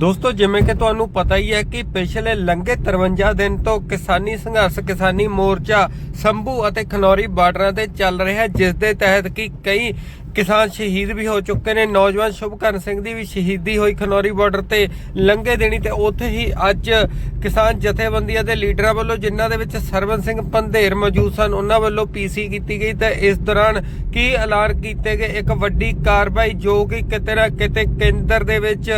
ਦੋਸਤੋ, ਜਿਵੇਂ ਕਿ ਤੁਹਾਨੂੰ ਪਤਾ ਹੀ ਹੈ ਕਿ ਪਿਛਲੇ ਲੰਘੇ 53 ਦਿਨ ਤੋਂ ਕਿਸਾਨੀ ਸੰਘਰਸ਼, ਕਿਸਾਨੀ ਮੋਰਚਾ, ਸੰਭੂ ਅਤੇ ਖਨੌਰੀ ਬਾਰਡਰਾਂ ਤੇ ਚੱਲ ਰਿਹਾ ਜਿਸ ਦੇ ਤਹਿਤ ਕਿ ਕਈ ਕਿਸਾਨ ਸ਼ਹੀਦ ਵੀ ਹੋ ਚੁੱਕੇ ਨੇ। ਨੌਜਵਾਨ ਸ਼ੁਭਕਰਨ ਸਿੰਘ ਦੀ ਵੀ ਸ਼ਹੀਦੀ ਹੋਈ ਖਨੌਰੀ ਬਾਰਡਰ ਤੇ ਲੰਘੇ ਦੇਣੀ ਤੇ ਉੱਥੇ ਹੀ ਅੱਜ ਕਿਸਾਨ ਜਥੇਬੰਦੀਆਂ ਦੇ ਲੀਡਰਾਂ ਵੱਲੋਂ, ਜਿਨ੍ਹਾਂ ਦੇ ਵਿੱਚ ਸਰਵਨ ਸਿੰਘ ਪੰਧੇਰ ਮੌਜੂਦ ਸਨ, ਉਹਨਾਂ ਵੱਲੋਂ ਪੀਸੀ ਕੀਤੀ ਗਈ ਤੇ ਇਸ ਦੌਰਾਨ ਕੀ ਐਲਾਨ ਕੀਤੇ ਗਏ? ਇੱਕ ਵੱਡੀ ਕਾਰਵਾਈ ਜੋ ਕਿ ਕਿਤੇ ਨਾ ਕਿਤੇ ਕੇਂਦਰ ਦੇ ਵਿੱਚ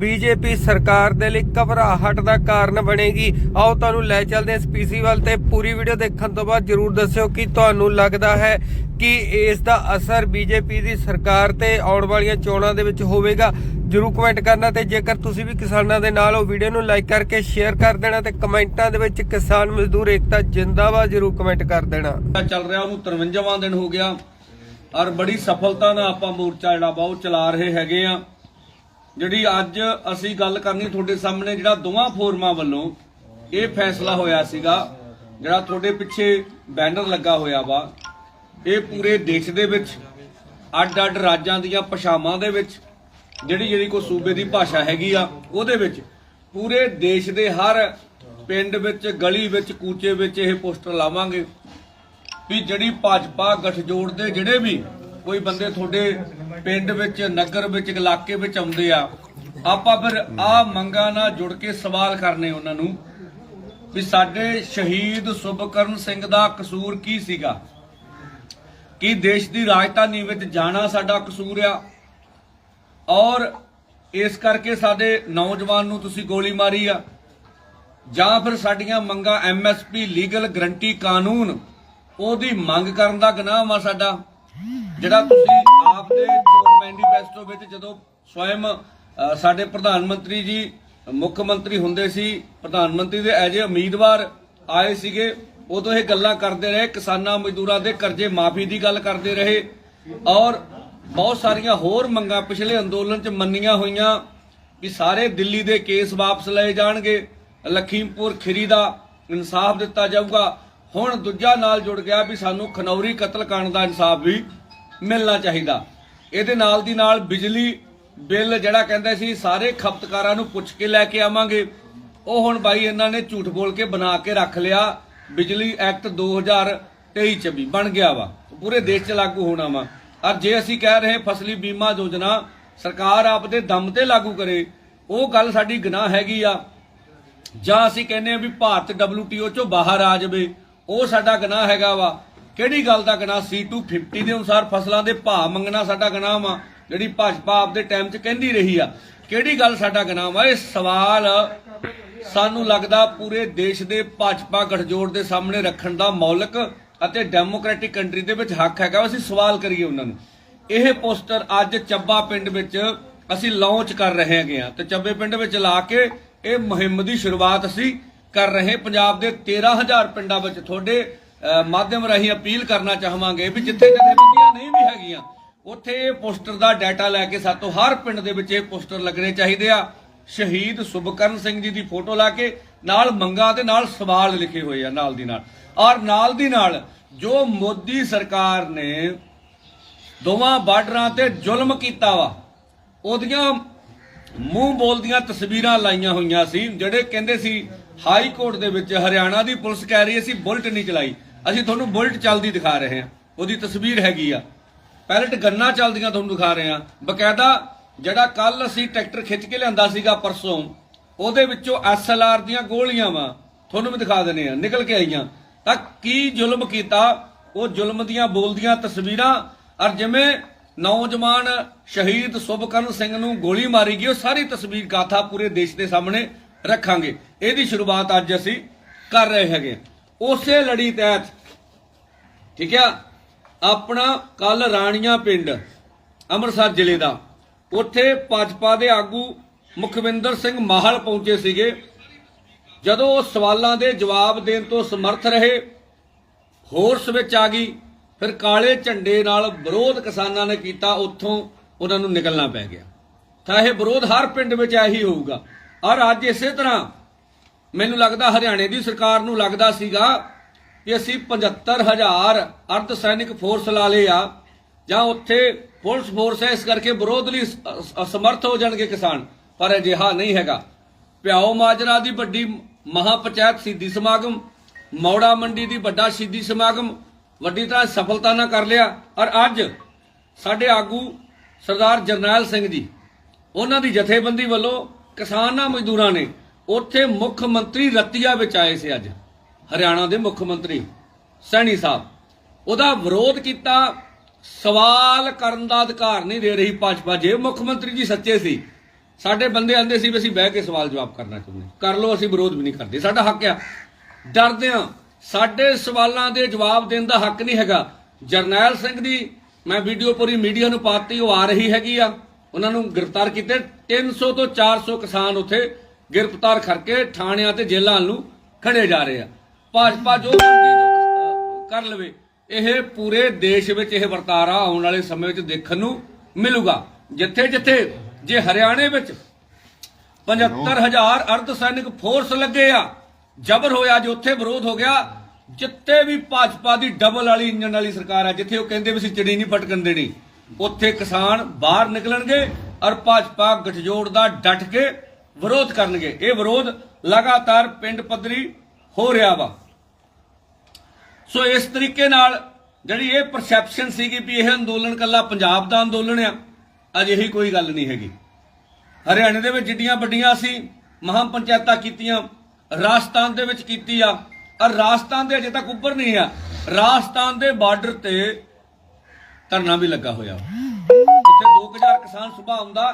ਬੀਜੇਪੀ ਸਰਕਾਰ ਦੇ ਲਈ ਘਬਰਾਹਟ ਦਾ ਕਾਰਨ ਬਣੇਗੀ। ਆਓ ਤੁਹਾਨੂੰ ਲੈ ਚੱਲਦੇ ਹਾਂ ਇਸ ਪੀਸੀ ਵੱਲ ਤੇ ਪੂਰੀ ਵੀਡੀਓ ਦੇਖਣ ਤੋਂ ਬਾਅਦ ਜਰੂਰ ਦੱਸਿਓ ਕਿ ਤੁਹਾਨੂੰ ਲੱਗਦਾ ਹੈ ਕਿ ਇਸ ਦਾ ਅਸਰ ਬੀਜੇਪੀ ਦੀ ਸਰਕਾਰ ਤੇ ਆਉਣ ਵਾਲੀਆਂ ਚੋਣਾਂ ਦੇ ਵਿੱਚ ਹੋਵੇਗਾ। ਜਰੂਰ ਕਮੈਂਟ ਕਰਨਾ ਤੇ ਜੇਕਰ ਤੁਸੀਂ ਵੀ ਕਿਸਾਨਾਂ ਦੇ ਨਾਲ ਹੋ ਵੀਡੀਓ ਨੂੰ ਲਾਈਕ ਕਰਕੇ ਸ਼ੇਅਰ ਕਰ ਦੇਣਾ ਤੇ ਕਮੈਂਟਾਂ ਦੇ ਵਿੱਚ ਕਿਸਾਨ ਮਜ਼ਦੂਰ ਏਕਤਾ ਜਿੰਦਾਬਾਦ ਜਰੂਰ ਕਮੈਂਟ ਕਰ ਦੇਣਾ। ਚੱਲ ਰਿਹਾ ਉਹਨੂੰ 53ਵਾਂ ਦਿਨ ਹੋ ਗਿਆ ਔਰ ਬੜੀ ਸਫਲਤਾ ਨਾਲ ਆਪਾਂ ਮੋਰਚਾ ਜਿਹੜਾ ਬਹੁਤ ਚਲਾ ਰਹੇ ਹੈਗੇ ਆ। ਜਿਹੜੀ ਅੱਜ ਅਸੀਂ ਗੱਲ ਕਰਨੀ ਤੁਹਾਡੇ ਸਾਹਮਣੇ, ਜਿਹੜਾ ਦੋਵਾਂ ਫੋਰਮਾਂ ਵੱਲੋਂ ਇਹ ਫੈਸਲਾ ਹੋਇਆ ਸੀਗਾ, ਜਿਹੜਾ ਤੁਹਾਡੇ ਪਿੱਛੇ ਬੈਨਰ ਲੱਗਾ ਹੋਇਆ ਵਾ ਇਹ ਪੂਰੇ ਦੇਸ਼ ਦੇ ਵਿੱਚ, ਅੱਡ-ਅੱਡ ਰਾਜਾਂ ਦੀਆਂ ਭਾਸ਼ਾਵਾਂ ਦੇ ਵਿੱਚ, ਜਿਹੜੀ ਜਿਹੜੀ ਕੋ ਸੂਬੇ ਦੀ ਭਾਸ਼ਾ ਹੈਗੀ ਆ, ਉਹਦੇ ਵਿੱਚ ਪੂਰੇ ਦੇਸ਼ ਦੇ ਹਰ ਪਿੰਡ ਵਿੱਚ, ਗਲੀ ਵਿੱਚ, ਕੂਚੇ ਵਿੱਚ ਇਹ ਪੋਸਟਰ ਲਾਵਾਂਗੇ ਵੀ ਜਿਹੜੀ ਭਾਜਪਾ ਗਠਜੋੜ ਦੇ ਜਿਹੜੇ ਵੀ ਕੋਈ ਬੰਦੇ ਤੁਹਾਡੇ ਪਿੰਡ ਵਿੱਚ, ਨਗਰ ਵਿੱਚ, ਇਲਾਕੇ ਵਿੱਚ ਆਉਂਦੇ ਆ, ਆਪਾਂ ਫਿਰ ਆ ਮੰਗਾਂ ਨਾਲ ਜੁੜ ਕੇ ਸਵਾਲ ਕਰਨੇ ਉਹਨਾਂ ਨੂੰ ਵੀ ਸਾਡੇ ਸ਼ਹੀਦ ਸੁਭਕਰਨ ਸਿੰਘ ਦਾ ਕਸੂਰ ਕੀ ਸੀਗਾ? ਕਿ ਦੇਸ਼ ਦੀ ਰਾਜਧਾਨੀ ਵਿੱਚ ਜਾਣਾ ਸਾਡਾ ਕਸੂਰ ਆ। ਔਰ ਇਸ ਕਰਕੇ ਸਾਡੇ ਨੌਜਵਾਨ ਨੂੰ ਤੁਸੀਂ ਗੋਲੀ ਮਾਰੀ ਆ। ਜਾਂ ਫਿਰ ਸਾਡੀਆਂ ਮੰਗਾਂ ਐਮਐਸਪੀ ਲੀਗਲ ਗਰੰਟੀ ਕਾਨੂੰਨ, ਉਹਦੀ ਮੰਗ ਕਰਨ ਦਾ ਗੁਨਾਹ ਆ ਸਾਡਾ। ਜਿਹੜਾ ਤੁਸੀਂ ਆਪਦੇ ਚੋਣ ਮੈਨੀਫੈਸਟੋ ਵਿੱਚ ਜਦੋਂ ਸਵੈਮ ਸਾਡੇ ਪ੍ਰਧਾਨ ਮੰਤਰੀ ਜੀ, ਮੁੱਖ ਮੰਤਰੀ ਹੁੰਦੇ ਸੀ, ਪ੍ਰਧਾਨ ਮੰਤਰੀ ਦੇ ਐਜ ਉਮੀਦਵਾਰ ਆਏ ਸੀਗੇ ਉਦੋਂ ਇਹ ਗੱਲਾਂ ਕਰਦੇ ਰਹੇ, ਕਿਸਾਨਾਂ ਮਜ਼ਦੂਰਾਂ ਦੇ ਕਰਜ਼ੇ ਮਾਫੀ ਦੀ ਗੱਲ ਕਰਦੇ ਰਹੇ ਔਰ ਬਹੁਤ ਸਾਰੀਆਂ ਹੋਰ ਮੰਗਾਂ ਪਿਛਲੇ ਅੰਦੋਲਨ 'ਚ ਮੰਨੀਆਂ ਹੋਈਆਂ ਕਿ ਸਾਰੇ ਦਿੱਲੀ ਦੇ ਕੇਸ ਵਾਪਸ ਲਏ ਜਾਣਗੇ, ਲਖੀਮਪੁਰ ਖੀਰੀ ਦਾ ਇਨਸਾਫ ਦਿੱਤਾ ਜਾਊਗਾ। ਹੁਣ ਦੂਜਾ ਨਾਲ ਜੁੜ ਗਿਆ ਵੀ ਸਾਨੂੰ ਖਨੌਰੀ ਕਤਲकांड ਦਾ ਇਨਸਾਫ ਵੀ ਮਿਲਣਾ ਚਾਹੀਦਾ। ਇਹਦੇ ਨਾਲ ਦੀ ਨਾਲ ਬਿਜਲੀ ਬਿੱਲ ਜਿਹੜਾ ਕਹਿੰਦੇ ਸੀ, ਸਾਰੇ ਖਪਤਕਾਰਾਂ ਨੂੰ ਪੁੱਛ ਕੇ ਲੈ ਕੇ ਆਵਾਂਗੇ। ਉਹ ਹੁਣ ਬਾਈ ਇਹਨਾਂ ਨੇ ਝੂਠ ਬੋਲ ਕੇ ਬਣਾ ਕੇ ਰੱਖ ਲਿਆ। ਬਿਜਲੀ ਐਕਟ 2023 ਚ ਵੀ ਬਣ ਗਿਆ ਵਾ। ਪੂਰੇ ਦੇਸ਼ 'ਚ ਲਾਗੂ ਹੋਣਾ ਵਾ। ਔਰ ਜੇ ਅਸੀਂ ਕਹਿ ਰਹੇ ਫਸਲੀ ਬੀਮਾ ਯੋਜਨਾ ਸਰਕਾਰ ਆਪਦੇ ਦਮ ਤੇ ਲਾਗੂ ਕਰੇ, ਉਹ ਗੱਲ ਸਾਡੀ ਗੁਨਾਹ ਹੈਗੀ ਆ। ਜਾਂ ਅਸੀਂ ਕਹਿੰਦੇ ਆ ਵੀ ਭਾਰਤ WTO ਚੋਂ ਬਾਹਰ ਆ ਜਾਵੇ, ਉਹ ਸਾਡਾ ਗੁਨਾਹ ਹੈਗਾ ਵਾ। ਕਿਹੜੀ ਗੱਲ ਦਾ ਗੁਨਾਹ? C250 ਦੇ ਅਨੁਸਾਰ ਫਸਲਾਂ ਦੇ ਭਾਅ ਮੰਗਣਾ ਸਾਡਾ ਗੁਨਾਹ ਵਾ। ਜਿਹੜੀ ਭਾਜਪਾ ਆਪਦੇ ਟਾਈਮ 'ਚ ਕਹਿੰਦੀ ਰਹੀ ਆ। ਕਿਹੜੀ ਗੱਲ ਸਾਡਾ ਗੁਨਾਹ ਵਾ? ਇਹ ਸਵਾਲ ਸਾਨੂੰ ਲੱਗਦਾ ਪੂਰੇ ਦੇਸ਼ ਦੇ ਭਾਜਪਾ ਗਠਜੋੜ ਦੇ ਸਾਹਮਣੇ ਰੱਖਣ ਦਾ ਮੌਲਿਕ ਅਤੇ ਡੈਮੋਕ੍ਰੈਟਿਕ ਕੰਟਰੀ ਦੇ ਵਿੱਚ ਹੱਕ ਹੈਗਾ। ਅਸੀਂ ਸਵਾਲ ਕਰੀਏ ਉਹਨਾਂ ਨੂੰ। ਇਹ ਪੋਸਟਰ ਅੱਜ ਚੱਬਾ ਪਿੰਡ ਵਿੱਚ ਅਸੀਂ ਲਾਂਚ ਕਰ ਰਹੇ ਹੈਗੇ ਆ ਤੇ ਚੱਬੇ ਪਿੰਡ ਵਿੱਚ ਲਾ ਕੇ ਇਹ ਮੁਹਿੰਮ ਦੀ ਸ਼ੁਰੂਆਤ ਅਸੀਂ ਕਰ ਰਹੇ ਪੰਜਾਬ ਦੇ 13000 ਪਿੰਡਾਂ ਵਿੱਚ ਤੁਹਾਡੇ ਮਾਧਿਅਮ ਰਾਹੀਂ ਅਪੀਲ ਕਰਨਾ ਚਾਹਾਂਗੇ ਵੀ ਜਿੱਥੇ ਜਥੇਬੰਦੀਆਂ ਨਹੀਂ ਵੀ ਹੈਗੀਆਂ, ਉੱਥੇ ਇਹ ਪੋਸਟਰ ਦਾ ਡਾਟਾ ਲੈ ਕੇ ਸਾਤੋਂ ਹਰ ਪਿੰਡ ਦੇ ਵਿੱਚ ਇਹ ਪੋਸਟਰ ਲੱਗਣੇ ਚਾਹੀਦੇ ਆ। ਸ਼ਹੀਦ ਸੁਭਕਰਨ ਸਿੰਘ ਜੀ ਦੀ ਫੋਟੋ ਲਾ ਕੇ ਨਾਲ ਮੰਗਾਂ ਦੇ ਨਾਲ ਸਵਾਲ ਲਿਖੇ ਹੋਏ ਆ ਨਾਲ ਦੀ ਨਾਲ। ਔਰ ਨਾਲ ਦੀ ਨਾਲ ਜੋ ਮੋਦੀ ਸਰਕਾਰ ਨੇ ਦੋਵਾਂ ਬਾਰਡਰਾਂ ਤੇ ਜ਼ੁਲਮ ਕੀਤਾ ਵਾ, ਉਹਦੀਆਂ ਮੂੰਹ ਬੋਲਦੀਆਂ ਤਸਵੀਰਾਂ ਲਾਈਆਂ ਹੋਈਆਂ ਸੀ, ਜਿਹੜੇ ਕਹਿੰਦੇ ਸੀ ਹਾਈ ਕੋਰਟ ਦੇ ਵਿੱਚ ਹਰਿਆਣਾ ਦੀ ਪੁਲਿਸ ਕਹਿ ਰਹੀ ਸੀ ਬੁਲਟ ਨਹੀਂ ਚਲਾਈ, ਅਸੀਂ ਤੁਹਾਨੂੰ ਬੁਲਟ ਚੱਲਦੀ ਦਿਖਾ ਰਹੇ ਹਾਂ। ਉਹਦੀ ਤਸਵੀਰ ਹੈਗੀ ਆ। ਪੈਲਟ ਗੰਨਾ ਚੱਲਦੀਆਂ ਤੁਹਾਨੂੰ ਦਿਖਾ ਰਹੇ ਹਾਂ। ਬਕਾਇਦਾ ਜਿਹੜਾ ਕੱਲ ਅਸੀਂ ਟਰੈਕਟਰ ਖਿੱਚ ਕੇ ਲਿਆਂਦਾ ਸੀਗਾ ਪਰਸੋਂ, ਉਹਦੇ ਵਿੱਚੋਂ ਐਸਐਲਆਰ ਦੀਆਂ ਗੋਲੀਆਂ ਵਾ। ਤੁਹਾਨੂੰ ਵੀ ਦਿਖਾ ਦਿੰਦੇ ਆ ਨਿਕਲ ਕੇ ਆਈਆਂ। ਤਾਂ ਕੀ ਜ਼ੁਲਮ ਕੀਤਾ? ਉਹ ਜ਼ੁਲਮ ਦੀਆਂ ਬੋਲਦੀਆਂ ਤਸਵੀਰਾਂ, ਔਰ ਜਿਵੇਂ ਨੌਜਵਾਨ ਸ਼ਹੀਦ ਸੁਭਕਰਨ ਸਿੰਘ ਨੂੰ ਗੋਲੀ ਮਾਰੀ ਗਈ, ਉਹ ਸਾਰੀ ਤਸਵੀਰ ਗਾਥਾ ਪੂਰੇ ਦੇਸ਼ ਦੇ ਸਾਹਮਣੇ ਰੱਖਾਂਗੇ। ਇਹਦੀ ਸ਼ੁਰੂਆਤ ਅੱਜ ਅਸੀਂ ਕਰ ਰਹੇ ਹੈਗੇ ਉਸੇ ਲੜੀ ਤਹਿਤ, ਠੀਕ ਆ, ਆਪਣਾ ਕੱਲ ਰਾਣੀਆਂ ਪਿੰਡ, ਅੰਮ੍ਰਿਤਸਰ ਜ਼ਿਲ੍ਹੇ ਦਾ ਉੱਥੇ ਭਾਜਪਾ ਦੇ ਆਗੂ ਮੁਖਵਿੰਦਰ ਸਿੰਘ ਮਾਹਲ ਪਹੁੰਚੇ ਸੀਗੇ। ਜਦੋਂ ਉਹ ਸਵਾਲਾਂ ਦੇ ਜਵਾਬ ਦੇਣ ਤੋਂ ਸਮਰਥ ਰਹੇ, ਹੋਰਸ ਵਿੱਚ ਆ ਗਈ। ਫਿਰ ਕਾਲੇ ਝੰਡੇ ਨਾਲ ਵਿਰੋਧ ਕਿਸਾਨਾਂ ਨੇ ਕੀਤਾ, ਉੱਥੋਂ ਉਹਨਾਂ ਨੂੰ ਨਿਕਲਣਾ ਪੈ ਗਿਆ। ਤਾਂ ਇਹ ਵਿਰੋਧ ਹਰ ਪਿੰਡ ਵਿੱਚ ਇਹੀ ਹੋਊਗਾ। ਔਰ ਅੱਜ ਇਸੇ ਤਰ੍ਹਾਂ ਮੈਨੂੰ ਲੱਗਦਾ ਹਰਿਆਣੇ ਦੀ ਸਰਕਾਰ ਨੂੰ ਲੱਗਦਾ ਸੀਗਾ ਕਿ ਅਸੀਂ 75000 ਅਰਧ ਸੈਨਿਕ ਫੋਰਸ ਲਾ ਲਏ ਆ। ਜਾਂ ਉੱਥੇ ਪੁਲਿਸ ਫੋਰਸ ਹੈ, ਇਸ ਕਰਕੇ ਵਿਰੋਧ ਲਈ ਅਸਮਰਥ ਹੋ ਜਾਣਗੇ ਕਿਸਾਨ। ਪਰ ਅਜਿਹਾ ਨਹੀਂ ਹੈਗਾ। ਪਿਆਓ ਮਾਜਰਾ ਦੀ ਵੱਡੀ ਮਹਾ ਪੰਚਾਇਤ ਸਿੱਧੀ ਸਮਾਗਮ, ਮੌੜਾ ਮੰਡੀ ਦੀ ਵੱਡਾ ਸਿੱਧੀ ਸਮਾਗਮ, ਵੱਡੀ ਤਰ੍ਹਾਂ ਸਫਲਤਾ ਨਾਲ ਕਰ ਲਿਆ। ਔਰ ਅੱਜ ਸਾਡੇ ਆਗੂ ਸਰਦਾਰ ਜਰਨੈਲ ਸਿੰਘ ਜੀ, ਉਹਨਾਂ ਦੀ ਜਥੇਬੰਦੀ ਵੱਲੋਂ ਕਿਸਾਨਾਂ ਮਜ਼ਦੂਰਾਂ ਨੇ ਉੱਥੇ ਮੁੱਖ ਮੰਤਰੀ ਰਤੀਆ ਵਿੱਚ ਆਏ ਸੀ ਅੱਜ। ਹਰਿਆਣਾ ਦੇ ਮੁੱਖ ਮੰਤਰੀ ਸੈਣੀ ਸਾਹਿਬ। ਉਹਦਾ ਵਿਰੋਧ ਕੀਤਾ ਸਵਾਲ ਕਰਨ ਦਾ ਅਧਿਕਾਰ ਨਹੀਂ ਦੇ ਰਹੀ ਭਾਜਪਾ। ਜੇ ਮੁੱਖ ਮੰਤਰੀ ਜੀ ਸੱਚੇ ਸੀ, ਸਾਡੇ ਬੰਦੇ ਆਂਦੇ ਸੀ ਵੀ ਅਸੀਂ ਬਹਿ ਕੇ ਸਵਾਲ ਜਵਾਬ ਕਰਨਾ ਚਾਹੁੰਦੇ ਕਰ ਲਓ, ਅਸੀਂ ਵਿਰੋਧ ਵੀ ਨਹੀਂ ਕਰਦੇ। ਸਾਡਾ ਹੱਕ ਆ। ਡਰਦੇ ਆ ਸਾਡੇ ਸਵਾਲਾਂ ਦੇ ਜਵਾਬ ਦੇਣ ਦਾ ਹੱਕ ਨਹੀਂ ਹੈਗਾ। ਜਰਨੈਲ ਸਿੰਘ ਦੀ ਮੈਂ ਵੀਡੀਓ ਪੂਰੀ ਮੀਡੀਆ ਨੂੰ ਪਾਤੀ, ਉਹ ਆ ਰਹੀ ਹੈਗੀ ਆ। ਉਹਨਾਂ ਨੂੰ ਗ੍ਰਿਫਤਾਰ ਕੀਤੇ। 300 ਤੋਂ 400 ਕਿਸਾਨ ਉੱਥੇ ਗ੍ਰਿਫਤਾਰ ਕਰਕੇ ਥਾਣਿਆਂ ਤੇ ਜੇਲ੍ਹਾਂ ਨੂੰ ਖੜੇ ਜਾ ਰਹੇ ਆ। ਭਾਜਪਾ ਜੋ ਕਰ ਲਵੇ। ਇਹ ਪੂਰੇ ਦੇਸ਼ ਵਿੱਚ ਇਹ ਵਰਤਾਰਾ ਆਉਣ ਵਾਲੇ ਸਮੇਂ ਵਿੱਚ ਦੇਖਣ ਨੂੰ ਮਿਲੂਗਾ। ਜਿੱਥੇ ਜਿੱਥੇ, ਜੇ ਹਰਿਆਣੇ ਵਿੱਚ 75000 ਅਰਧ ਸੈਨਿਕ ਫੋਰਸ ਲੱਗੇ ਆ, ਜ਼ਬਰ ਹੋਇਆ, ਜੇ ਉੱਥੇ ਵਿਰੋਧ ਹੋ ਗਿਆ ਜਿੱਤੇ ਵੀ ਭਾਜਪਾ ਦੀ ਡਬਲ ਵਾਲੀ ਇੰਜਨ ਵਾਲੀ ਸਰਕਾਰ ਆ, ਜਿੱਥੇ ਉਹ ਕਹਿੰਦੇ ਵੀ ਅਸੀਂ ਚਿੜੀ ਨਹੀਂ ਪਟਕਣ ਦੇਣੀ, ਉੱਥੇ ਕਿਸਾਨ ਬਾਹਰ ਨਿਕਲਣਗੇ ਔਰ ਭਾਜਪਾ ਗਠਜੋੜ ਦਾ ਡਟ ਕੇ ਵਿਰੋਧ ਕਰਨਗੇ। ਇਹ ਵਿਰੋਧ ਲਗਾਤਾਰ ਪਿੰਡ ਪੱਧਰੀ ਹੋ ਰਿਹਾ ਵਾ। ਸੋ ਇਸ ਤਰੀਕੇ ਨਾਲ ਜਿਹੜੀ ਇਹ ਪਰਸੈਪਸ਼ਨ ਸੀਗੀ ਵੀ ਇਹ ਅੰਦੋਲਨ ਕੱਲਾ ਪੰਜਾਬ ਦਾ ਅੰਦੋਲਨ ਆ ਅਜਿਹੀ ਕੋਈ ਗੱਲ ਨਹੀਂ ਹੈਗੀ। ਹਰਿਆਣੇ ਦੇ ਵਿੱਚ ਜਿੱਡੀਆਂ ਵੱਡੀਆਂ ਸੀ ਮਹਾਂ ਪੰਚਾਇਤਾਂ ਕੀਤੀਆਂ ਰਾਜਸਥਾਨ ਦੇ ਵਿੱਚ ਕੀਤੀ ਆ ਔਰ ਰਾਜਸਥਾਨ ਦੇ ਅਜੇ ਤੱਕ ਉੱਪਰ ਨਹੀਂ ਆ। ਰਾਜਸਥਾਨ ਦੇ ਬਾਰਡਰ ਤੇ ਧਰਨਾ ਵੀ ਲੱਗਾ ਹੋਇਆ। ਉੱਥੇ 2000 ਕਿਸਾਨ ਸੁਭਾ ਆਉਂਦਾ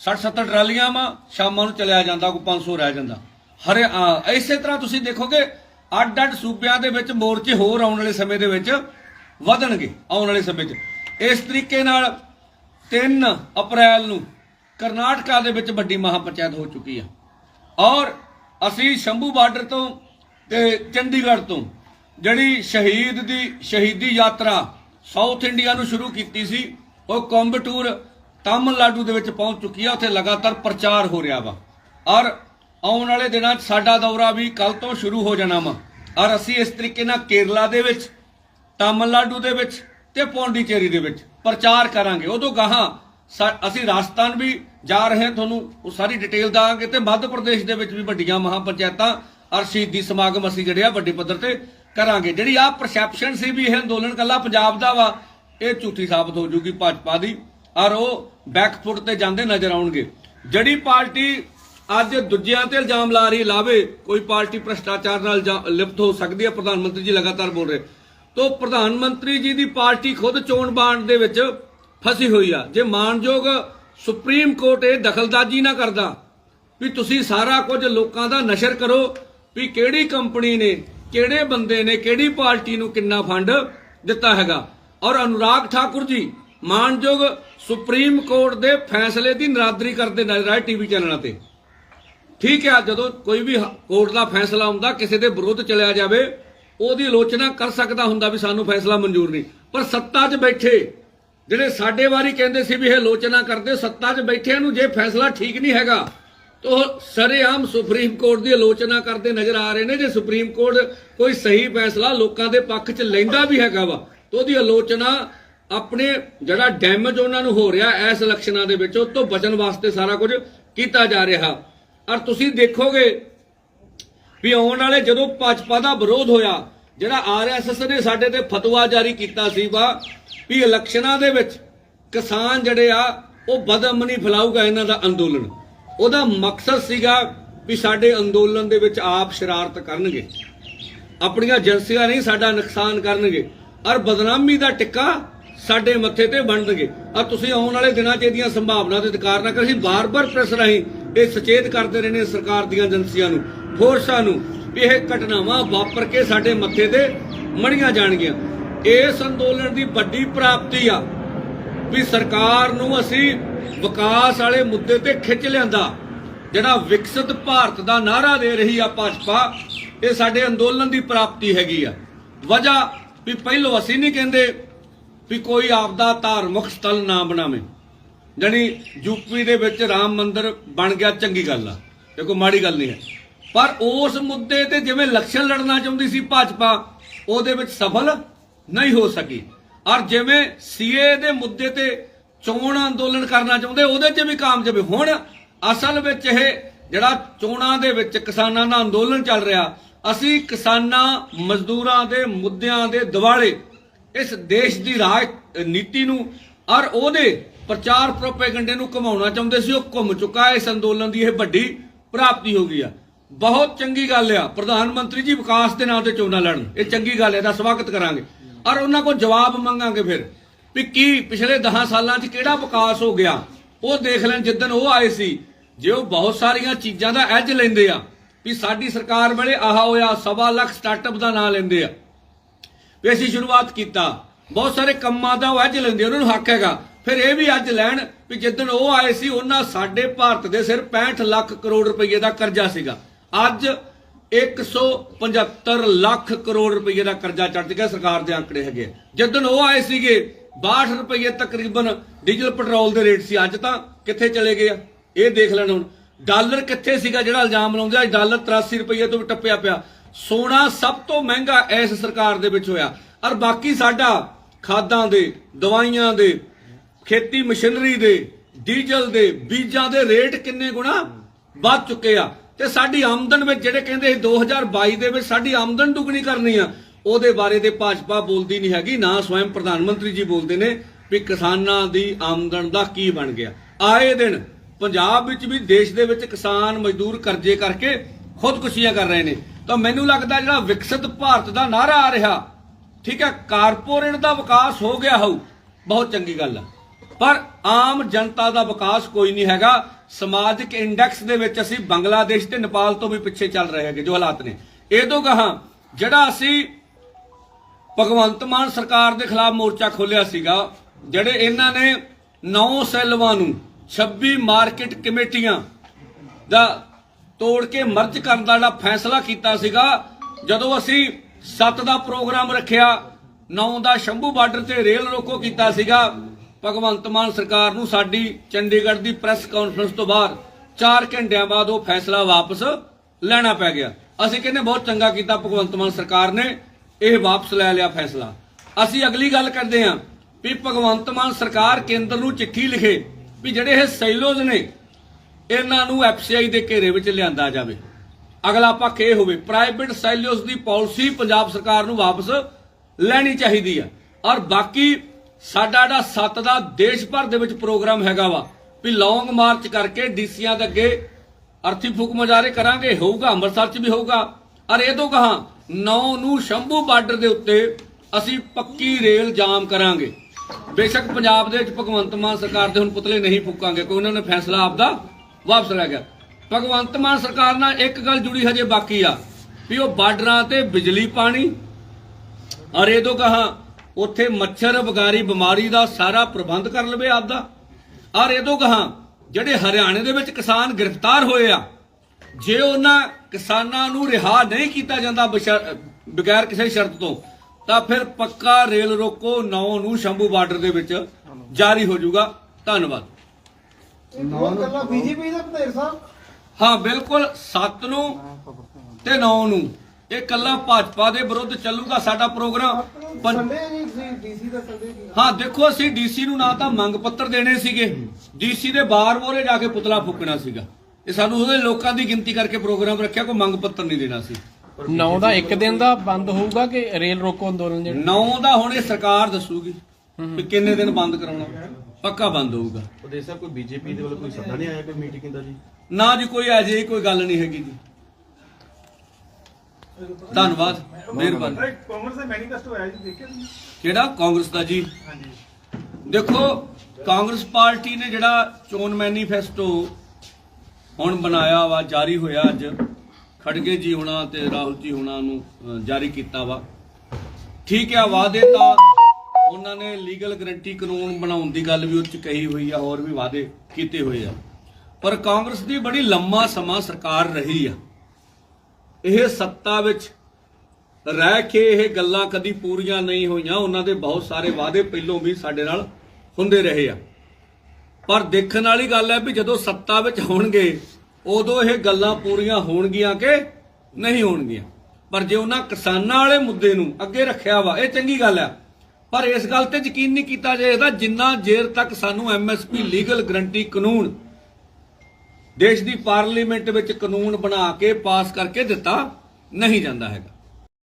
60 70 ਟਰਾਲੀਆਂ ਮਾ ਸ਼ਾਮਾਂ ਨੂੰ ਚਲਿਆ ਜਾਂਦਾ ਕੋਈ 500 ਰਹਿ ਜਾਂਦਾ। ਹਰੇ ਆ, ਇਸੇ ਤਰ੍ਹਾਂ ਤੁਸੀਂ ਦੇਖੋਗੇ ਅੱਡ ਅੱਡ ਸੂਬਿਆਂ ਦੇ ਵਿੱਚ ਮੋਰਚੇ ਹੋਰ ਆਉਣ ਵਾਲੇ ਸਮੇਂ ਦੇ ਵਿੱਚ ਵਧਣਗੇ, ਆਉਣ ਵਾਲੇ ਸਮੇਂ 'ਚ। ਇਸ ਤਰੀਕੇ ਨਾਲ 3 ਅਪ੍ਰੈਲ ਨੂੰ ਕਰਨਾਟਕਾ ਦੇ ਵਿੱਚ ਵੱਡੀ ਮਹਾ ਪੰਚਾਇਤ ਹੋ ਚੁੱਕੀ ਆ। ਔਰ ਅਸੀਂ ਸ਼ੰਭੂ ਬਾਰਡਰ ਤੋਂ ਤੇ ਚੰਡੀਗੜ੍ਹ ਤੋਂ ਜਿਹੜੀ ਸ਼ਹੀਦ ਦੀ ਸ਼ਹੀਦੀ ਯਾਤਰਾ ਸਾਊਥ ਇੰਡੀਆ ਨੂੰ ਸ਼ੁਰੂ ਕੀਤੀ ਸੀ, ਉਹ ਕੋਂਬਟੂਰ ਤਾਮਿਲਨਾਡੂ ਦੇ ਵਿੱਚ ਪਹੁੰਚ ਚੁੱਕੀ ਆ, ਉੱਥੇ ਲਗਾਤਾਰ ਪ੍ਰਚਾਰ ਹੋ ਰਿਹਾ ਵਾ। ਔਰ ਆਉਣ ਵਾਲੇ ਦਿਨਾਂ 'ਚ ਸਾਡਾ ਦੌਰਾ ਵੀ ਕੱਲ ਤੋਂ ਸ਼ੁਰੂ ਹੋ ਜਾਣਾ ਵਾ। ਔਰ ਅਸੀਂ ਇਸ ਤਰੀਕੇ ਨਾਲ ਕੇਰਲਾ ਦੇ ਵਿੱਚ, ਤਾਮਿਲਨਾਡੂ ਦੇ ਵਿੱਚ ਤੇ ਪੌਂਡੀਚੇਰੀ ਦੇ ਵਿੱਚ ਪ੍ਰਚਾਰ ਕਰਾਂਗੇ। ਉਦੋਂ ਗਾਹਾਂ ਅਸੀਂ ਰਾਜਸਥਾਨ ਵੀ ਜਾ ਰਹੇ ਹਾਂ, ਤੁਹਾਨੂੰ ਉਹ ਸਾਰੀ ਡਿਟੇਲ ਦਾਂਗੇ ਤੇ ਮੱਧ ਪ੍ਰਦੇਸ਼ ਦੇ ਵਿੱਚ ਵੀ ਵੱਡੀਆਂ ਮਹਾ ਪੰਚਾਇਤਾਂ ਔਰ ਸ਼ਹੀਦੀ ਸਮਾਗਮ ਅਸੀਂ ਜਿਹੜੇ ਆ ਵੱਡੇ ਪੱਧਰ ਤੇ ਕਰਾਂਗੇ। ਜਿਹੜੀ ਆ ਪਰਸੈਪਸ਼ਨ ਸੀ ਵੀ ਇਹ ਅੰਦੋਲਨ ਕੱਲਾ ਪੰਜਾਬ ਦਾ ਵਾ, ਇਹ ਝੂਠੀ ਸਾਬਤ ਹੋ ਜੂਗੀ ਭਾਜਪਾ ਦੀ। ਔਰ ਉਹ ਬੈਕਫੁੱਟ ਤੇ ਜਾਂਦੇ ਨਜ਼ਰ ਆਉਣਗੇ। ਜਿਹੜੀ ਪਾਰਟੀ ਅੱਜ ਦੂਜਿਆਂ ਤੇ ਇਲਜ਼ਾਮ ਲਾ ਰਹੀ ਲਾਵੇ, ਕੋਈ ਪਾਰਟੀ ਭ੍ਰਸ਼ਟਾਚਾਰ ਨਾਲ ਲਿਪਤ ਹੋ ਸਕਦੀ ਹੈ, ਪ੍ਰਧਾਨ ਮੰਤਰੀ ਜੀ ਲਗਾਤਾਰ ਬੋਲ ਰਹੇ। ਤੋ ਪ੍ਰਧਾਨ ਮੰਤਰੀ ਜੀ ਦੀ ਪਾਰਟੀ ਖੁਦ ਚੋਣ ਬਾਣ ਦੇ ਵਿੱਚ ਫਸੀ ਹੋਈ ਆ। ਜੇ ਮਾਨਯੋਗ ਸੁਪਰੀਮ ਕੋਰਟ ਇਹ ਦਖਲਦਾਜੀ ਨਾ ਕਰਦਾ ਵੀ ਤੁਸੀਂ ਸਾਰਾ ਕੁਝ ਲੋਕਾਂ ਦਾ ਨਸ਼ਰ ਕਰੋ ਵੀ ਕਿਹੜੀ ਕੰਪਨੀ ਨੇ, ਕਿਹੜੇ ਬੰਦੇ ਨੇ, ਕਿਹੜੀ ਪਾਰਟੀ ਨੂੰ ਕਿੰਨਾ ਫੰਡ ਦਿੱਤਾ ਹੈਗਾ। ਔਰ ਅਨੁਰਾਗ ਠਾਕੁਰ ਜੀ, ਮਾਨਯੋਗ ਸੁਪਰੀਮ ਕੋਰਟ ਦੇ ਫੈਸਲੇ ਦੀ ਨਰਾਦਰੀ ਕਰਦੇ ਨਜ਼ਰ ਆਏ ਟੀਵੀ ਚੈਨਲਾਂ ਤੇ। ਠੀਕ ਹੈ, ਜਦੋਂ ਕੋਈ ਵੀ ਕੋਰਟ ਦਾ ਫੈਸਲਾ ਹੁੰਦਾ, ਕਿਸੇ ਦੇ ਵਿਰੁੱਧ ਚਲਿਆ ਜਾਵੇ, ਉਹਦੀ ਆਲੋਚਨਾ ਕਰ ਸਕਦਾ ਹੁੰਦਾ ਵੀ ਸਾਨੂੰ ਫੈਸਲਾ ਮਨਜ਼ੂਰ ਨਹੀਂ। ਪਰ ਸੱਤਾ 'ਚ ਬੈਠੇ, ਜਿਹੜੇ ਸਾਡੇ ਵਾਰੀ ਕਹਿੰਦੇ ਸੀ ਵੀ ਇਹ ਆਲੋਚਨਾ ਕਰਦੇ, ਸੱਤਾ 'ਚ ਬੈਠਿਆਂ ਨੂੰ ਜੇ ਫੈਸਲਾ ਠੀਕ ਨਹੀਂ ਹੈਗਾ, ਤਾਂ ਉਹ ਸਰੇਆਮ ਸੁਪਰੀਮ ਕੋਰਟ ਦੀ ਆਲੋਚਨਾ ਕਰਦੇ ਨਜ਼ਰ ਆ ਰਹੇ ਨੇ, ਜੇ ਸੁਪਰੀਮ ਕੋਰਟ ਕੋਈ ਸਹੀ ਫੈਸਲਾ ਲੋਕਾਂ ਦੇ ਪੱਖ 'ਚ ਲੈਂਦਾ ਵੀ ਹੈਗਾ ਵਾ, ਤਾਂ ਉਹਦੀ ਆਲੋਚਨਾ ਆਪਣੇ ਜਿਹੜਾ ਡੈਮੇਜ ਉਹਨਾਂ ਨੂੰ ਹੋ ਰਿਹਾ, ਇਸ ਇਲੈਕਸ਼ਨਾਂ ਦੇ ਵਿੱਚ, ਉਹ ਤੋਂ ਬਚਣ ਵਾਸਤੇ ਸਾਰਾ ਕੁਝ ਕੀਤਾ ਜਾ ਰਿਹਾ। ਔਰ ਤੁਸੀਂ ਦੇਖੋਗੇ ਵੀ ਆਉਣ ਵਾਲੇ ਜਦੋਂ ਭਾਜਪਾ ਦਾ ਵਿਰੋਧ ਹੋਇਆ, ਜਿਹੜਾ ਆਰਐਸਐਸ ਨੇ ਸਾਡੇ ਤੇ ਫਤਵਾ ਜਾਰੀ ਕੀਤਾ ਸੀ ਵਾ ਵੀ ਇਲੈਕਸ਼ਨਾਂ ਦੇ ਵਿੱਚ ਕਿਸਾਨ ਜਿਹੜੇ ਆ, ਉਹ ਬਦਅਮਨੀ ਫੈਲਾਊਗਾ ਇਹਨਾਂ ਦਾ ਅੰਦੋਲਨ। ਉਹਦਾ ਮਕਸਦ ਸੀਗਾ ਵੀ ਸਾਡੇ ਅੰਦੋਲਨ ਦੇ ਵਿੱਚ ਆਪ ਸ਼ਰਾਰਤ ਕਰਨਗੇ। ਆਪਣੀਆਂ ਏਜੰਸੀਆਂ ਨਹੀਂ ਸਾਡਾ ਨੁਕਸਾਨ ਕਰਨਗੇ। ਔਰ ਬਦਨਾਮੀ ਦਾ ਟਿੱਕਾ ਸਾਡੇ ਮੱਥੇ ਤੇ ਬਣਨਗੇ ਔਰ ਤੁਸੀਂ ਆਉਣ ਵਾਲੇ ਦਿਨਾਂ 'ਚ ਇਹਦੀਆਂ ਸੰਭਾਵਨਾ ਤੇ ਇਨਕਾਰ ਨਾ ਕਰੋ। ਅਸੀਂ ਬਾਰ-ਬਾਰ ਪ੍ਰੈਸ ਰਾਹੀਂ ਇਹ ਸੁਚੇਤ ਕਰਦੇ ਰਹੇ ਨੇ ਸਰਕਾਰ ਦੀਆਂ ਏਜੰਸੀਆਂ ਨੂੰ, ਫੋਰਸਾਂ ਨੂੰ, ਵੀ ਇਹ ਘਟਨਾਵਾਂ ਵਾਪਰ ਕੇ ਸਾਡੇ ਮੱਥੇ ਤੇ ਮੜੀਆਂ ਜਾਣਗੀਆਂ। ਇਸ ਅੰਦੋਲਨ ਦੀ ਵੱਡੀ ਪ੍ਰਾਪਤੀ ਆ ਵੀ ਸਰਕਾਰ ਨੂੰ ਅਸੀਂ ਵਿਕਾਸ ਵਾਲੇ ਮੁੱਦੇ ਤੇ ਖਿੱਚ ਲਿਆਂਦਾ। ਜਿਹੜਾ ਵਿਕਸਿਤ ਭਾਰਤ ਦਾ ਨਾਰਾ ਦੇ ਰਹੀ ਆ ਭਾਜਪਾ, ਇਹ ਸਾਡੇ ਅੰਦੋਲਨ ਦੀ ਪ੍ਰਾਪਤੀ ਹੈਗੀ ਆ। ਵਜ੍ਹਾ ਵੀ ਪਹਿਲੋਂ ਅਸੀਂ ਨਹੀਂ ਕਹਿੰਦੇ ਵੀ ਕੋਈ ਆਪਦਾ ਧਾਰਮਿਕ ਸਥਲ ਨਾ ਬਣਾਵੇ। ਜਾਣੀ ਯੂਪੀ ਦੇ ਵਿੱਚ ਰਾਮ ਮੰਦਿਰ ਬਣ ਗਿਆ, ਚੰਗੀ ਗੱਲ ਆ। ਦੇਖੋ, ਮਾੜੀ ਗੱਲ ਨਹੀਂ ਹੈ। ਪਰ ਉਸ ਮੁੱਦੇ ਤੇ ਜਿਵੇਂ ਇਲੈਕਸ਼ਨ ਲੜਨਾ ਚਾਹੁੰਦੀ ਸੀ ਭਾਜਪਾ, ਉਹਦੇ ਵਿੱਚ ਸਫਲ ਨਹੀਂ ਹੋ ਸਕੀ। ਔਰ ਜਿਵੇਂ ਸੀਏ ਦੇ ਮੁੱਦੇ ਤੇ ਚੋਣ ਅੰਦੋਲਨ ਕਰਨਾ ਚਾਹੁੰਦੇ, ਉਹਦੇ 'ਚ ਵੀ ਕਾਮਯਾਬ। ਹੁਣ ਅਸਲ ਵਿੱਚ ਇਹ ਜਿਹੜਾ ਚੋਣਾਂ ਦੇ ਵਿੱਚ ਕਿਸਾਨਾਂ ਦਾ ਅੰਦੋਲਨ ਚੱਲ ਰਿਹਾ, ਅਸੀਂ ਕਿਸਾਨਾਂ, ਮਜ਼ਦੂਰਾਂ ਦੇ ਮੁੱਦਿਆਂ ਦੇ ਦਿਵਾਲੇ ਇਸ ਦੇਸ਼ ਦੀ ਰਾਜ ਨੀਤੀ ਨੂੰ ਔਰ ਉਹਦੇ ਪ੍ਰਚਾਰ ਪ੍ਰੋਪੇਗੰਡੇ ਨੂੰ ਘਮਾਉਣਾ ਚਾਹੁੰਦੇ ਸੀ, ਉਹ ਘੁੰਮ ਚੁੱਕਾ ਹੈ। ਇਸ ਅੰਦੋਲਨ ਦੀ ਇਹ ਵੱਡੀ ਪ੍ਰਾਪਤੀ ਹੋ ਗਈ ਆ। ਬਹੁਤ ਚੰਗੀ ਗੱਲ ਆ। ਪ੍ਰਧਾਨ ਮੰਤਰੀ ਜੀ ਵਿਕਾਸ ਦੇ ਨਾਂ ਤੇ ਚੋਣਾਂ ਲੜਨ। ਇਹ ਚੰਗੀ ਗੱਲ ਹੈ ਦਾ ਸਵਾਗਤ ਕਰਾਂਗੇ। ਔਰ ਉਹਨਾਂ ਕੋਲ ਜਵਾਬ ਮੰਗਾਂਗੇ ਫਿਰ, ਵੀ ਕੀ ਪਿਛਲੇ 10 ਸਾਲਾਂ 'ਚ ਕਿਹੜਾ ਵਿਕਾਸ ਹੋ ਗਿਆ? ਉਹ ਦੇਖ ਲੈਣ ਜਿੱਦਣ ਉਹ ਆਏ ਸੀ, ਜੇ ਉਹ ਬਹੁਤ ਸਾਰੀਆਂ ਚੀਜ਼ਾਂ ਦਾ ਐਜ ਲੈਂਦੇ ਆ, ਵੀ ਸਾਡੀ ਸਰਕਾਰ ਵੇਲੇ ਆਹ ਹੋਇਆ, ਸਵਾ ਲੱਖ ਸਟਾਰਟਅਪ ਦਾ ਨਾਂ ਲੈਂਦੇ ਆ। ਵੀ ਅਸੀਂ ਸ਼ੁਰੂਆਤ ਕੀਤਾ। ਬਹੁਤ ਸਾਰੇ ਕੰਮਾਂ ਦਾ ਉਹ ਅੱਜ ਲੈਂਦੇ ਉਹਨਾਂ ਨੂੰ ਹੱਕ ਹੈਗਾ। ਫਿਰ ਇਹ ਵੀ ਅੱਜ ਲੈਣ ਵੀ ਜਿੱਦਣ ਉਹ ਆਏ ਸੀ, ਉਹਨਾਂ ਸਾਡੇ ਭਾਰਤ ਦੇ ਸਿਰ 65 ਲੱਖ ਕਰੋੜ ਰੁਪਏ ਦਾ ਕਰਜ਼ਾ ਸੀਗਾ। ਅੱਜ 175 ਲੱਖ ਕਰੋੜ ਰੁਪਏ ਦਾ ਕਰਜ਼ਾ ਚੜ ਚੁੱਕਿਆ ਸਰਕਾਰ ਦੇ ਅੰਕੜੇ ਹੈਗੇ। ਆ। ਉਹ ਆਏ ਸੀਗੇ 62 ਰੁਪਏ ਤਕਰੀਬਨ ਡੀਜ਼ਲ ਪੈਟਰੋਲ ਦੇ ਰੇਟ ਸੀ। ਅੱਜ ਤਾਂ ਕਿੱਥੇ ਚਲੇ ਗਏ ਆ? ਇਹ ਦੇਖ ਲੈਣ ਹੁਣ। ਡਾਲਰ ਕਿੱਥੇ ਸੀਗਾ ਜਿਹੜਾ ਇਲਜ਼ਾਮ ਲਾਉਂਦੇ ਆ? ਡਾਲਰ 83 ਰੁਪਏ ਤੋਂ ਵੀ ਟੱਪਿਆ ਪਿਆ। ਸੋਨਾ ਸਭ ਤੋਂ ਮਹਿੰਗਾ ਇਸ ਸਰਕਾਰ ਦੇ ਵਿੱਚ ਹੋਇਆ। ਔਰ ਬਾਕੀ ਸਾਡਾ ਖਾਦਾਂ ਦੇ, ਦਵਾਈਆਂ ਦੇ ਖੇਤੀ ਮਸ਼ੀਨਰੀ ਦੇ, ਡੀਜ਼ਲ ਦੇ, ਬੀਜਾਂ ਦੇ ਰੇਟ ਕਿੰਨੇ ਗੁਣਾ ਵੱਧ ਚੁੱਕੇ ਆ। ਤੇ ਸਾਡੀ ਆਮਦਨ ਵਿੱਚ ਜਿਹੜੇ ਕਹਿੰਦੇ ਸੀ 2022 ਦੇ ਵਿੱਚ ਸਾਡੀ ਆਮਦਨ ਦੁੱਗਣੀ ਕਰਨੀ ਆ, ਉਹਦੇ ਬਾਰੇ ਤੇ ਭਾਜਪਾ ਬੋਲਦੀ ਨਹੀਂ ਹੈਗੀ, ਨਾ ਸਵੈਮ ਪ੍ਰਧਾਨ ਮੰਤਰੀ ਜੀ ਬੋਲਦੇ ਨੇ ਵੀ ਕਿਸਾਨਾਂ ਦੀ ਆਮਦਨ ਦਾ ਕੀ ਬਣ ਗਿਆ। ਆਏ ਦਿਨ ਪੰਜਾਬ ਵਿੱਚ ਵੀ, ਦੇਸ਼ ਦੇ ਵਿੱਚ ਕਿਸਾਨ ਮਜ਼ਦੂਰ ਕਰਜ਼ੇ ਕਰਕੇ ਖੁਦਕੁਸ਼ੀਆਂ ਕਰ ਰਹੇ ਨੇ। ਤਾਂ ਮੈਨੂੰ ਲੱਗਦਾ ਜਿਹੜਾ ਵਿਕਸਿਤ ਭਾਰਤ ਦਾ ਨਾਰਾ ਆ ਰਿਹਾ, ਠੀਕ ਹੈ, ਕਾਰਪੋਰੇਟ ਦਾ ਵਿਕਾਸ ਹੋ ਗਿਆ ਹੋਊ, ਬਹੁਤ ਚੰਗੀ ਗੱਲ ਆ। ਪਰ ਆਮ ਜਨਤਾ ਦਾ ਵਿਕਾਸ ਕੋਈ ਨਹੀਂ ਹੈਗਾ। ਸਮਾਜਿਕ ਇੰਡੈਕਸ ਦੇ ਵਿੱਚ ਅਸੀਂ ਬੰਗਲਾਦੇਸ਼ ਤੇ ਨੇਪਾਲ ਤੋਂ ਵੀ ਪਿੱਛੇ ਚੱਲ ਰਹੇ ਹੈਗੇ ਜੋ ਹਾਲਾਤ ਨੇ। ਇਹ ਤੋਂ ਕਹਾ ਜਿਹੜਾ ਅਸੀਂ ਭਗਵੰਤ ਮਾਨ ਸਰਕਾਰ ਦੇ ਖਿਲਾਫ ਮੋਰਚਾ ਖੋਲਿਆ ਸੀਗਾ, ਜਿਹੜੇ ਇਹਨਾਂ ਨੇ 9 ਸੈਲਵਾਂ ਨੂੰ 26 ਮਾਰਕੀਟ ਕਮੇਟੀਆਂ ਦਾ ਤੋੜ ਕੇ ਮਰਜ ਕਰਨ ਦਾ ਜਿਹੜਾ ਫੈਸਲਾ ਕੀਤਾ ਸੀਗਾ, ਜਦੋਂ ਅਸੀਂ 7 ਦਾ ਪ੍ਰੋਗਰਾਮ ਰੱਖਿਆ 9 ਦਾ ਸ਼ੰਭੂ ਬਾਰਡਰ ਤੇ ਰੇਲ ਰੋਕੋ ਕੀਤਾ ਸੀਗਾ ਭਗਵੰਤ ਮਾਨ ਸਰਕਾਰ ਨੂੰ ਸਾਡੀ ਚੰਡੀਗੜ੍ਹ ਦੀ ਪ੍ਰੈਸ ਕਾਨਫਰੰਸ ਤੋਂ ਬਾਅਦ 4 ਘੰਟਿਆਂ ਬਾਅਦ ਉਹ ਫੈਸਲਾ ਵਾਪਸ ਲੈਣਾ ਪੈ ਗਿਆ। ਅਸੀਂ ਕਹਿੰਦੇ ਬਹੁਤ ਚੰਗਾ ਕੀਤਾ ਭਗਵੰਤ ਮਾਨ ਸਰਕਾਰ ਨੇ ਇਹ ਵਾਪਸ ਲੈ ਲਿਆ ਫੈਸਲਾ। ਅਸੀਂ ਅਗਲੀ ਗੱਲ ਕਰਦੇ ਹਾਂ ਵੀ ਭਗਵੰਤ ਮਾਨ ਸਰਕਾਰ ਕੇਂਦਰ ਨੂੰ ਚਿੱਠੀ ਲਿਖੇ ਵੀ ਜਿਹੜੇ ਇਹ ਸੈਲੋਜ਼ ਨੇ, ਇਹਨਾਂ ਨੂੰ ਐਫਸੀਆਈ ਦੇ ਘੇਰੇ ਵਿੱਚ ਲਿਆਂਦਾ ਜਾਵੇ। ਅਗਲਾ ਪੱਖ ਇਹ ਹੋਵੇ ਪ੍ਰਾਈਵੇਟ ਸੈਲੋਜ਼ ਦੀ ਪਾਲਿਸੀ ਪੰਜਾਬ ਸਰਕਾਰ ਨੂੰ ਵਾਪਸ ਲੈਣੀ ਚਾਹੀਦੀ ਆ। ਔਰ ਬਾਕੀ ਸਾਡਾ ਜਿਹੜਾ ਸੱਤ ਦਾ ਦੇਸ਼ ਭਰ ਦੇ ਵਿੱਚ ਪ੍ਰੋਗਰਾਮ ਹੈਗਾ ਵਾ, ਵੀ ਲੌਂਗ ਮਾਰਚ ਕਰਕੇ ਡੀਸੀਆਂ ਦੇ ਅੱਗੇ ਅਰਥੀ ਫੂਕ ਮੁਜ਼ਾਹਰੇ ਕਰਾਂਗੇ, ਹੋਊਗਾ, ਅੰਮ੍ਰਿਤਸਰ 'ਚ ਵੀ ਹੋਊਗਾ। ਔਰ ਇਹ ਤੋਂ ਕਹਾ 9 ਨੂੰ ਸ਼ੰਭੂ ਬਾਰਡਰ ਦੇ ਉੱਤੇ ਅਸੀਂ ਪੱਕੀ ਰੇਲ ਜਾਮ ਕਰਾਂਗੇ। ਬੇਸ਼ੱਕ ਪੰਜਾਬ ਦੇ ਵਿੱਚ ਭਗਵੰਤ ਮਾਨ ਸਰਕਾਰ ਦੇ ਹੁਣ ਪੁਤਲੇ ਨਹੀਂ ਫੂਕਾਂਗੇ ਕੋਈ ਉਹਨਾਂ ਨੇ ਫੈਸਲਾ ਆਪਦਾ ਵਾਪਸ ਲੈ ਗਿਆ। ਭਗਵੰਤ ਮਾਨ ਸਰਕਾਰ ਨਾਲ ਇੱਕ ਗੱਲ ਜੁੜੀ ਹਜੇ ਬਾਕੀ ਆ, ਵੀ ਉਹ ਬਾਰਡਰਾਂ ਤੇ ਬਿਜਲੀ, ਪਾਣੀ ਔਰ ਇਹ ਤੋਂ ਕਹਾ ਉੱਥੇ ਮੱਛਰ ਵਗਾਰੀ ਬਿਮਾਰੀ ਦਾ ਸਾਰਾ ਪ੍ਰਬੰਧ ਕਰ ਲਵੇ ਆਪਦਾ। ਔਰ ਇਹ ਤੋਂ ਕਹਾ ਜਿਹੜੇ ਹਰਿਆਣੇ ਦੇ ਵਿੱਚ ਕਿਸਾਨ ਗ੍ਰਿਫਤਾਰ ਹੋਏ ਆ ਜੇ ਉਹਨਾਂ ਕਿਸਾਨਾਂ ਨੂੰ ਰਿਹਾ ਨਹੀਂ ਕੀਤਾ ਜਾਂਦਾ ਬਸ਼ਰ- ਬਗੈਰ ਕਿਸੇ ਸ਼ਰਤ ਤੋਂ ਤਾਂ ਫਿਰ ਪੱਕਾ ਰੇਲ ਰੋਕੋ 9 ਨੂੰ ਸ਼ੰਭੂ ਬਾਰਡਰ ਦੇ ਵਿੱਚ ਜਾਰੀ ਹੋ ਜਾਊਗਾ। ਧੰਨਵਾਦ। ਨੌ ਕੱਲਾ ਬੀਜੇਪੀ ਦਾ ਭਤੇਰ ਸਾਹਿਬ। ਹਾਂ ਬਿਲਕੁਲ 7 ਨੂੰ ਤੇ 9 ਨੂੰ। ਇਹ ਕੱਲਾ ਭਾਜਪਾ ਦੇ ਵਿਰੁੱਧ ਚੱਲੂਗਾ ਸਾਡਾ ਪ੍ਰੋਗਰਾਮ। ਕੀ ਹਾਂ ਦੇਖੋ ਅਸੀਂ ਡੀਸੀ ਨੂੰ ਨਾ ਤਾਂ ਮੰਗ ਪੱਤਰ ਦੇਣੇ ਸੀਗੇ। ਡੀਸੀ ਦੇ ਬਾਰ ਮੋਰੇ ਜਾ ਕੇ ਪੁਤਲਾ ਫੂਕਣਾ ਸੀਗਾ। ਇਹ ਸਾਨੂੰ ਉਹਦੇ ਲੋਕਾਂ ਦੀ ਗਿਣਤੀ ਕਰਕੇ ਪ੍ਰੋਗਰਾਮ ਰੱਖਿਆ ਕੋਈ ਮੰਗ ਪੱਤਰ ਨਹੀਂ ਦੇਣਾ ਸੀ। ਨੌ ਦਾ ਇੱਕ ਦਿਨ ਦਾ ਬੰਦ ਹੋਊਗਾ ਕਿ ਰੇਲ ਰੋਕੋ ਅੰਦੋਲਨ ਜਿਹੜਾ? 9 ਦਾ ਹੁਣ ਇਹ ਸਰਕਾਰ ਦੱਸੂਗੀ ਵੀ ਕਿੰਨੇ ਦਿਨ ਬੰਦ ਕਰਾਉਣਾ। ਪੱਕਾ ਬੰਦ ਹੋਊਗਾ। ਉਹਦੇ ਸਾਹਿਬ ਕੋਈ ਬੀਜੇਪੀ ਦੇ ਵੱਲੋਂ ਕੋਈ ਸੱਦਾ ਨਹੀਂ ਆਇਆ ਕੋਈ ਮੀਟਿੰਗ ਦਾ ਜੀ? ਨਾ ਜੀ ਕੋਈ ਅਜੇ ਕੋਈ ਗੱਲ ਨਹੀਂ ਹੈਗੀ ਜੀ। ਧੰਨਵਾਦ ਮਿਹਰਬਾਨੀ। ਕਾਂਗਰਸ ਦਾ ਮੈਨੀਫੈਸਟੋ ਆਇਆ ਜੀ ਦੇਖਿਆ ਤੁਸੀਂ? ਕਿਹੜਾ? ਕਾਂਗਰਸ ਦਾ ਜੀ। ਹਾਂਜੀ। ਦੇਖੋ ਕਾਂਗਰਸ ਪਾਰਟੀ ਨੇ ਜਿਹੜਾ ਚੋਣ ਮੈਨੀਫੈਸਟੋ ਹੁਣ ਬਣਾਇਆ ਵਾ ਜਾਰੀ ਹੋਇਆ ਅੱਜ ਖੜਗੇ ਜੀ ਹੁਣਾਂ ਤੇ ਰਾਹੁਲ ਜੀ ਹੁਣਾਂ ਨੂੰ ਜਾਰੀ ਕੀਤਾ ਵਾ। ਠੀਕ ਹੈ ਵਾਅਦੇ ਤਾਂ ਉਹਨਾਂ ਨੇ ਲੀਗਲ ਗਰੰਟੀ ਕਾਨੂੰਨ ਬਣਾਉਣ ਦੀ ਗੱਲ ਵੀ ਉੱਚ ਕਹੀ ਹੋਈ ਆ ਹੋਰ ਵੀ ਵਾਅਦੇ ਕੀਤੇ ਹੋਏ ਆ। ਪਰ ਕਾਂਗਰਸ ਦੀ ਬੜੀ ਲੰਮਾ ਸਮਾਂ ਸਰਕਾਰ ਰਹੀ ਆ। ਇਹ ਸੱਤਾ ਵਿੱਚ ਰਹਿ ਕੇ ਇਹ ਗੱਲਾਂ ਕਦੀ ਪੂਰੀਆਂ ਨਹੀਂ ਹੋਈਆਂ। ਉਹਨਾਂ ਦੇ ਬਹੁਤ ਸਾਰੇ ਵਾਅਦੇ ਪਹਿਲੋਂ ਵੀ ਸਾਡੇ ਨਾਲ ਹੁੰਦੇ ਰਹੇ ਆ। ਪਰ ਦੇਖਣ ਵਾਲੀ ਗੱਲ ਹੈ ਵੀ ਜਦੋਂ ਸੱਤਾ ਵਿੱਚ ਹੋਣਗੇ, ਉਦੋਂ ਇਹ ਗੱਲਾਂ ਪੂਰੀਆਂ ਹੋਣਗੀਆਂ ਕਿ ਨਹੀਂ ਹੋਣਗੀਆਂ। ਪਰ ਜੇ ਉਹਨਾਂ ਕਿਸਾਨਾਂ ਵਾਲੇ ਮੁੱਦੇ ਨੂੰ ਅੱਗੇ ਰੱਖਿਆ ਵਾ, ਇਹ ਚੰਗੀ ਗੱਲ ਆ। ਪਰ ਇਸ ਗੱਲ ਤੇ ਯਕੀਨ ਨਹੀਂ ਕੀਤਾ ਜਾਏਗਾ ਜਿੰਨਾ ਜੇਰ ਤੱਕ ਸਾਨੂੰ ਐਮਐਸਪੀ ਲੀਗਲ ਗਰੰਟੀ ਕਾਨੂੰਨ ਦੇਸ਼ ਦੀ ਪਾਰਲੀਮੈਂਟ ਵਿੱਚ ਕਾਨੂੰਨ ਬਣਾ ਕੇ ਪਾਸ ਕਰਕੇ ਦਿੱਤਾ ਨਹੀਂ ਜਾਂਦਾ ਹੈਗਾ।